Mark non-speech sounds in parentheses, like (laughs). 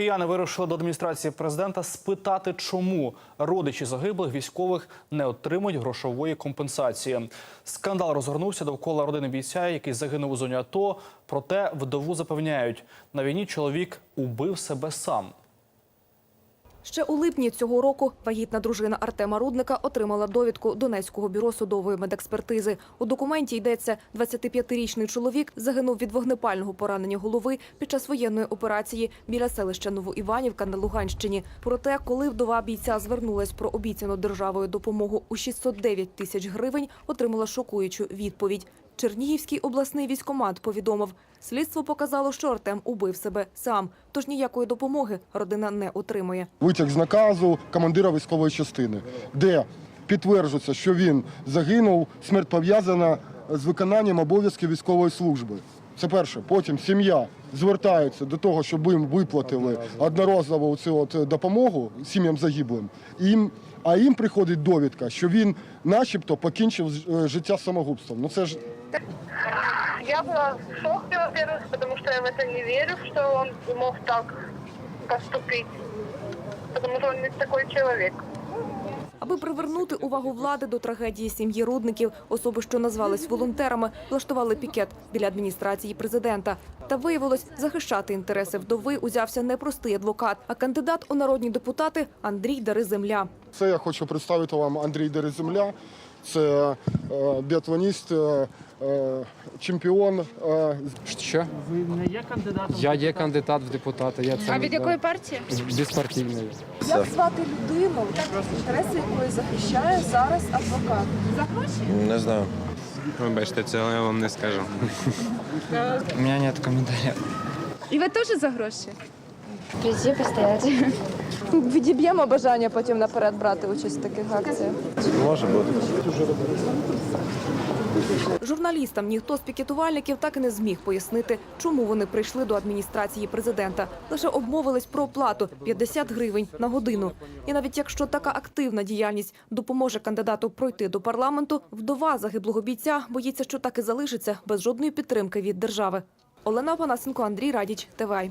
Кияни вирушили до адміністрації президента спитати, чому родичі загиблих військових не отримують грошової компенсації. Скандал розгорнувся довкола родини бійця, який загинув у зоні АТО. Проте вдову запевняють, на війні чоловік убив себе сам. Ще у липні цього року вагітна дружина Артема Рудника отримала довідку Донецького бюро судової медекспертизи. У документі йдеться, 25-річний чоловік загинув від вогнепального поранення голови під час воєнної операції біля селища Новоіванівка на Луганщині. Проте, коли вдова бійця звернулась про обіцяну державою допомогу у 609 тисяч гривень, отримала шокуючу відповідь. Чернігівський обласний військомат повідомив, слідство показало, що Артем убив себе сам, тож ніякої допомоги родина не отримує. витяг з наказу командира військової частини, де підтверджується, що він загинув, смерть пов'язана з виконанням обов'язків військової служби. Це перше. Потім сім'я звертається до того, щоб їм виплатили одноразову цю от допомогу сім'ям загиблим. Їм, а їм приходить довідка, що він начебто покінчив е, життя самогубством. Ну це ж Я была в шоке, во-первых, потому что я в это не верю, что он мог так поступить. Потому что он не такой человек. Аби привернути увагу влади до трагедії сім'ї рудників, особи, що назвались волонтерами, влаштували пікет біля адміністрації президента. Та виявилось, захищати інтереси вдови узявся не простий адвокат, а кандидат у народні депутати Андрій Дариземля. Це я хочу представити вам Андрій Дереземля. Це е, біатлоніст, е, е, чемпіон. Е, Що? Ви не є кандидатом? Я є кандидат в депутати. Я це А від якої партії? Безпартійної. Як звати людину, інтереси якої захищає зараз адвокат? За гроші? Не знаю. Вибачте, цього я вам не скажу. (laughs) У мене немає коментарів. І ви теж за гроші? Прийти постоять. (laughs) Відіб'ємо бажання потім наперед брати участь в таких акціях. Може бути. Журналістам ніхто з пікетувальників так і не зміг пояснити, чому вони прийшли до адміністрації президента. Лише обмовились про оплату 50 гривень на годину. І навіть якщо така активна діяльність допоможе кандидату пройти до парламенту, вдова загиблого бійця боїться, що так і залишиться без жодної підтримки від держави. Олена Панасенко, Андрій Радіч, ТВАЙ.